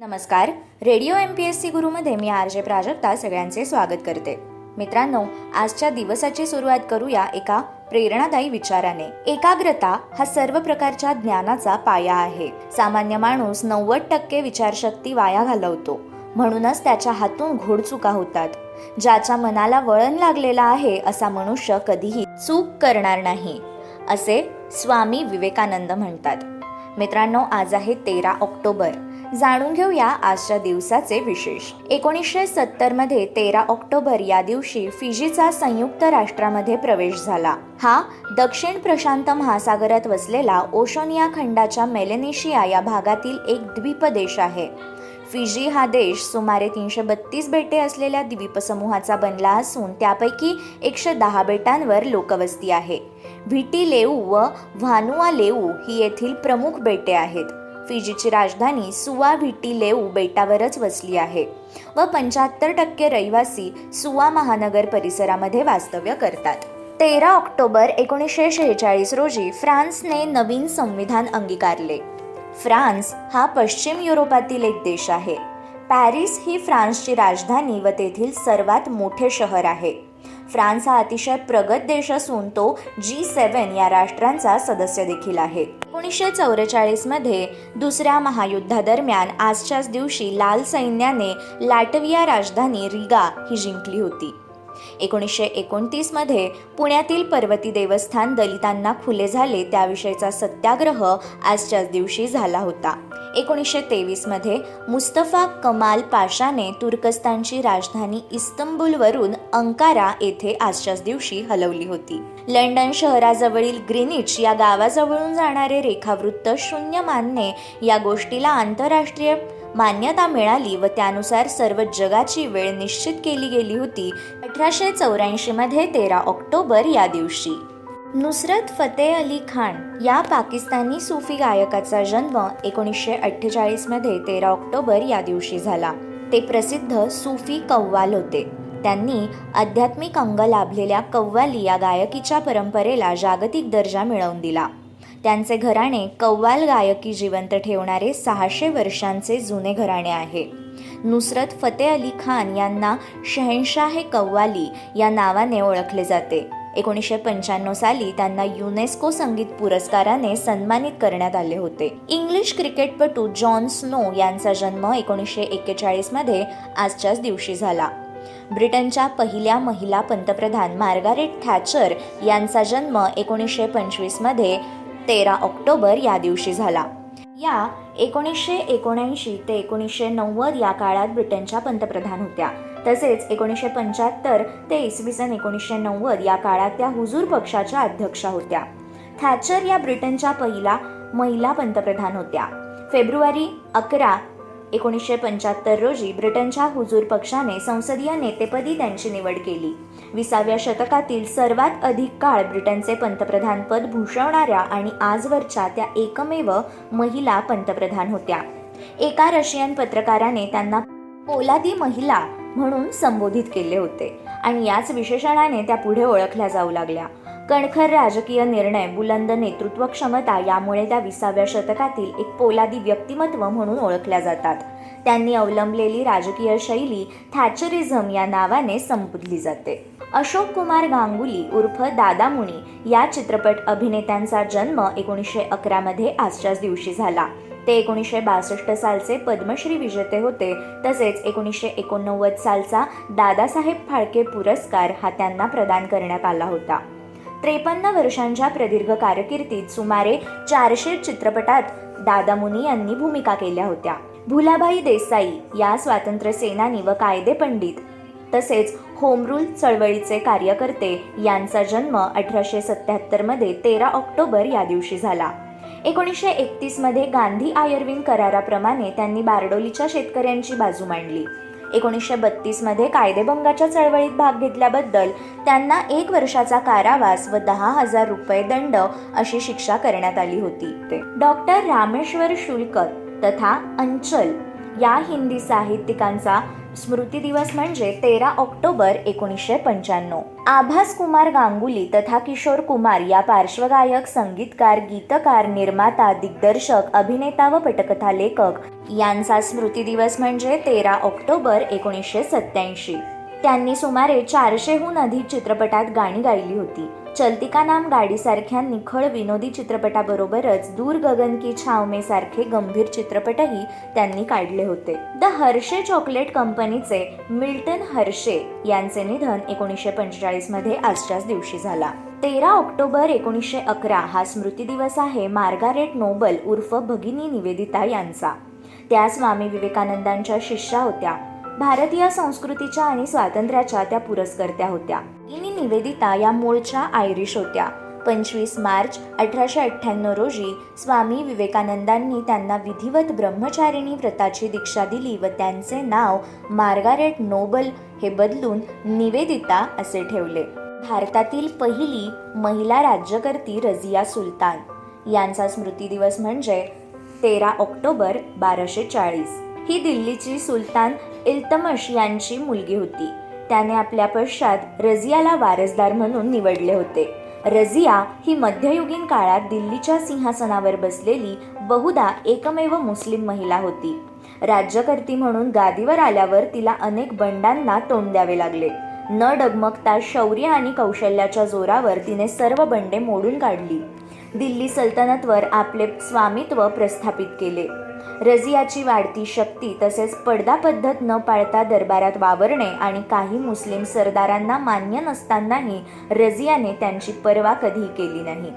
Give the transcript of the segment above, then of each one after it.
नमस्कार. Radio M P S C गुरुमध्ये मी R J Prajakta सगळ्यांचे स्वागत करते. मित्रांनो आजच्या दिवसाची सुरुवात करूया एका प्रेरणादायी विचाराने. एकाग्रता हा सर्व प्रकारच्या ज्ञानाचा पाया आहे. सामान्य माणूस नव्वद टक्के विचारशक्ती वाया घालवतो. म्हणूनच त्याच्या हातून घोडचुका होतात. ज्याच्या मनाला वळण लागलेला आहे असा मनुष्य कधीही चूक करणार नाही असे स्वामी विवेकानंद म्हणतात. मित्रांनो आज आहे तेरा ऑक्टोबर. जाणून घेऊया आजच्या दिवसाचे विशेष. एकोणीसशे सत्तरमध्ये तेरा ऑक्टोबर या दिवशी फिजीचा संयुक्त राष्ट्रामध्ये प्रवेश झाला. हा दक्षिण प्रशांत महासागरात वसलेला ओशोनिया खंडाच्या मेलेनेशिया या भागातील एक द्वीप देश आहे. फिजी हा देश सुमारे तीनशे बत्तीस बेटे असलेल्या द्वीपसमूहाचा बनला असून त्यापैकी एकशे दहा बेटांवर लोकवस्ती आहे. व्हिटी लेऊ व व्हानुआ लेऊ ही येथील प्रमुख बेटे आहेत. फिजीची राजधानी सुवा व्हिटी लेऊ बेटावरच वसली आहे व पंच्याहत्तर टक्के रहिवासी सुवा महानगर परिसरामध्ये वास्तव्य करतात. तेरा ऑक्टोबर एकोणीसशे शेहेचाळीस रोजी फ्रान्सने नवीन संविधान अंगीकारले. फ्रान्स हा पश्चिम युरोपातील एक देश आहे. पॅरिस ही फ्रान्सची राजधानी व तेथील सर्वात मोठे शहर आहे. फ्रान्स हा अतिशय प्रगत देश असून तो जी सेव्हन या राष्ट्रांचा सदस्य देखील आहे. एकोणीसशे चौवेचाळीसमध्ये दुसऱ्या महायुद्धादरम्यान आजच्याच दिवशी लाल सैन्याने लाटविया राजधानी रिगा ही जिंकली होती. एकोणीसशे एकोणतीसमध्ये पुण्यातील पर्वती देवस्थान दलितांना खुले झाले त्याविषयीचा सत्याग्रह आजच्याच दिवशी झाला होता. एकोणीसशे तेवीसमध्ये मुस्तफा कमाल पाशाने तुर्कस्तानची राजधानी इस्तंबुलवरून अंकारा येथे आजच्याच दिवशी हलवली होती. लंडन शहराजवळील ग्रीनिच या गावाजवळून जाणारे रेखावृत्त शून्य मानणे या गोष्टीला आंतरराष्ट्रीय मान्यता मिळाली व त्यानुसार सर्व जगाची वेळ निश्चित केली गेली होती. अठराशे चौऱ्याऐंशीमध्ये तेरा ऑक्टोबर या दिवशी. नुसरत फतेह अली खान या पाकिस्तानी सूफी गायकाचा जन्म एकोणीसशे अठ्ठेचाळीसमध्ये तेरा ऑक्टोबर या दिवशी झाला. ते प्रसिद्ध सूफी कव्वाल होते. त्यांनी आध्यात्मिक अंग लाभलेल्या कव्वाली या गायकीच्या परंपरेला जागतिक दर्जा मिळवून दिला. त्यांचे घराणे कव्वाल गायकी जिवंत ठेवणारे सहाशे वर्षांचे जुने घराणे आहे. नुसरत फतेह अली खान यांना शहनशाह कव्वाली या नावाने ओळखले जाते. एकोणीसशे पंच्याण्णव साली त्यांना युनेस्को संगीत पुरस्काराने सन्मानित करण्यात आले होते. इंग्लिश क्रिकेटपटू जॉन स्नो यांचा जन्म एकोणीसशे एक्केचाळीसमध्ये आजच्याच दिवशी झाला. ब्रिटनच्या पहिल्या महिला पंतप्रधान मार्गारेट थॅचर यांचा जन्म एकोणीसशे पंचवीसमध्ये तेरा ऑक्टोबर या दिवशी झाला. या एकोणीसशे एकोणऐंशी ते एकोणीसशे नव्वद या काळात ब्रिटनच्या पंतप्रधान होत्या. तसेच एकोणीसशे पंच्याहत्तर ते इसवी सन एकोणीसशे नव्वद या काळात त्या हुजूर पक्षाच्या अध्यक्षा होत्या. थॅचर या ब्रिटनच्या पहिला महिला पंतप्रधान होत्या. फेब्रुवारी अकरा एकोणीसशे पंच्याहत्तर रोजी ब्रिटनच्या हुजूर पक्षाने संसदीय नेतेपदी त्यांची निवड केली. विसाव्या शतकातील सर्वात अधिक काळ ब्रिटनचे पंतप्रधानपद भूषवणाऱ्या आणि आजवरच्या त्या एकमेव महिला पंतप्रधान होत्या. एका रशियन पत्रकाराने त्यांना पोलादी महिला म्हणून संबोधित केले होते आणि याच विशेषणाने त्या पुढे ओळखल्या जाऊ लागल्या. कणखर राजकीय निर्णय बुलंद नेतृत्व क्षमता यामुळे त्या विसाव्या शतकातील एक पोलादी व्यक्तिमत्व म्हणून ओळखल्या जातात. त्यांनी अवलंबलेली राजकीय शैली थॅचरिझम या नावाने संबोधली जाते. अशोक कुमार गांगुली उर्फ दादा मुनी या चित्रपट अभिनेत्यांचा जन्म एकोणीसशे अकरामध्ये आजच्याच दिवशी झाला. ते एकोणीसशे बासष्ट सालचे पद्मश्री विजेते होते. तसेच एकोणीसशे एकोणनव्वद सालचा दादासाहेब फाळके पुरस्कार हा त्यांना प्रदान करण्यात आला होता. त्रेपन्न वर्षांच्या प्रदीर्घ कारकिर्दीत सुमारे चारशे चित्रपटात दादा मुनी यांनी भूमिका केल्या होत्या. भुलाभाई देसाई या स्वातंत्र्य सेनानी व कायदे पंडित तसेच होमरूल चळवळीचे कार्यकर्ते यांचा जन्म अठराशे सत्त्याहत्तरमध्ये तेरा ऑक्टोबर या दिवशी झाला. एकोणीसशे एकतीसमध्ये गांधी आयर्विन कराराप्रमाणे त्यांनी बारडोलीच्या शेतकऱ्यांची बाजू मांडली. एकोणीसशे बत्तीसमध्ये कायदेभंगाच्या चळवळीत भाग घेतल्याबद्दल त्यांना एक वर्षाचा कारावास व दहा हजार रुपये दंड अशी शिक्षा करण्यात आली होती. ते डॉक्टर रामेश्वर शुल्कर तथा अंचल या हिंदी साहित्यिकांचा स्मृती दिवस म्हणजे तेरा ऑक्टोबर एकोणीसशे पंच्याण्णव. आभास कुमार गांगुली तथा किशोर कुमार या पार्श्वगायक संगीतकार गीतकार निर्माता दिग्दर्शक अभिनेता व पटकथा लेखक यांचा स्मृती दिवस म्हणजे तेरा ऑक्टोबर एकोणीसशे सत्याऐंशी त्यांनी सुमारे चारशेहून अधिक चित्रपटात गाणी गायली होती. चलती का नाम गाडीसारख्या निखळ विनोदी चित्रपटाबरोबरच दूर गगन की छाव सारखे गंभीर चित्रपटही त्यांनी काढले होते. द हर्षे चॉकलेट कंपनीचे मिल्टन हर्षे यांचे निधन एकोणीसशे पंचेचाळीसमध्ये आजच्याच दिवशी झाला. तेरा ऑक्टोबर एकोणीसशे अकरा हा स्मृती दिवस आहे मार्गारेट नोबल उर्फ भगिनी निवेदिता यांचा. त्या स्वामी विवेकानंदांच्या शिष्या होत्या. भारतीय संस्कृतीच्या आणि स्वातंत्र्याच्या त्या पुरस्कर्त्या होत्या. भगिनी निवेदिता या मूळच्या आयरिश होत्या. पंचवीस मार्च अठराशे अठ्ठ्याण्णव रोजी स्वामी विवेकानंदांनी त्यांना विधिवत ब्रह्मचारिणी व्रताची दीक्षा दिली व त्यांचे नाव मार्गारेट नोबल हे बदलून निवेदिता असे ठेवले. भारतातील पहिली महिला राज्यकर्ती रझिया सुलतान. यांचा स्मृती दिवस म्हणजे तेरा ऑक्टोबर बाराशे चाळीस. ही दिल्लीची सुलतान इल्तमश यांची मुलगी होती. त्याने आपल्या पश्चात रझियाला वारसदार म्हणून निवडले होते. रझिया ही मध्ययुगीन काळात दिल्लीच्या सिंहासनावर बसलेली बहुधा एकमेव मुस्लिम महिला होती. राज्यकर्ती म्हणून गादीवर आल्यावर तिला अनेक बंडांना तोंड द्यावे लागले. न डगमगता शौर्य आणि कौशल्याच्या जोरावर तिने सर्व बंडे मोडून काढली. दिल्ली सल्तनतवर आपले स्वामित्व प्रस्थापित केले. रझियाची वाढती शक्ती तसेच पडदा पद्धत न पाळता दरबारात वावरणे आणि काही मुस्लिम सरदारांना मान्य नसतानाही रझियाने त्यांची पर्वा कधी केली नाही.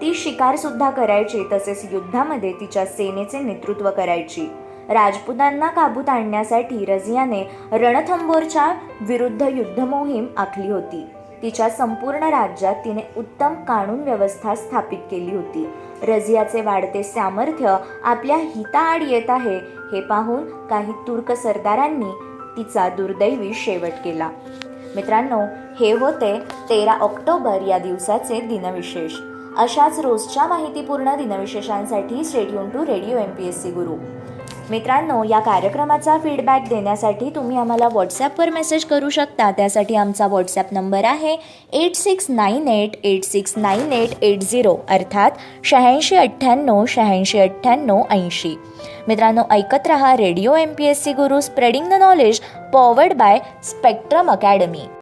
ती शिकारसुद्धा करायची तसेच युद्धामध्ये तिच्या सेनेचे नेतृत्व करायची. राजपुतांना काबूत आणण्यासाठी रझियाने रणथंबोरच्या विरुद्ध युद्धमोहीम आखली होती. तिच्या संपूर्ण राज्यात तिने उत्तम कानून व्यवस्था स्थापित केली होती. रझियाचे वाढते सामर्थ्य आपल्या हिताआड येत आहे हे पाहून काही तुर्क सरदारांनी तिचा दुर्दैवी शेवट केला. मित्रांनो हे होते तेरा ऑक्टोबर या दिवसाचे दिनविशेष. अशाच रोजच्या माहितीपूर्ण दिनविशेषांसाठी stay tuned to radio M P S C Guru मित्रांनो या कार्यक्रमाचा फीडबॅक देण्यासाठी तुम्ही आम्हाला व्हॉट्सॲपवर मेसेज करू शकता. त्यासाठी आमचा व्हॉट्सॲप नंबर आहे eight six nine eight eight six nine eight eight zero अर्थात शहाऐंशी अठ्ठ्याण्णव शहाऐंशी अठ्ठ्याण्णव ऐंशी. मित्रांनो ऐकत रहा radio M P S C Guru spreading the knowledge powered by Spectrum Academy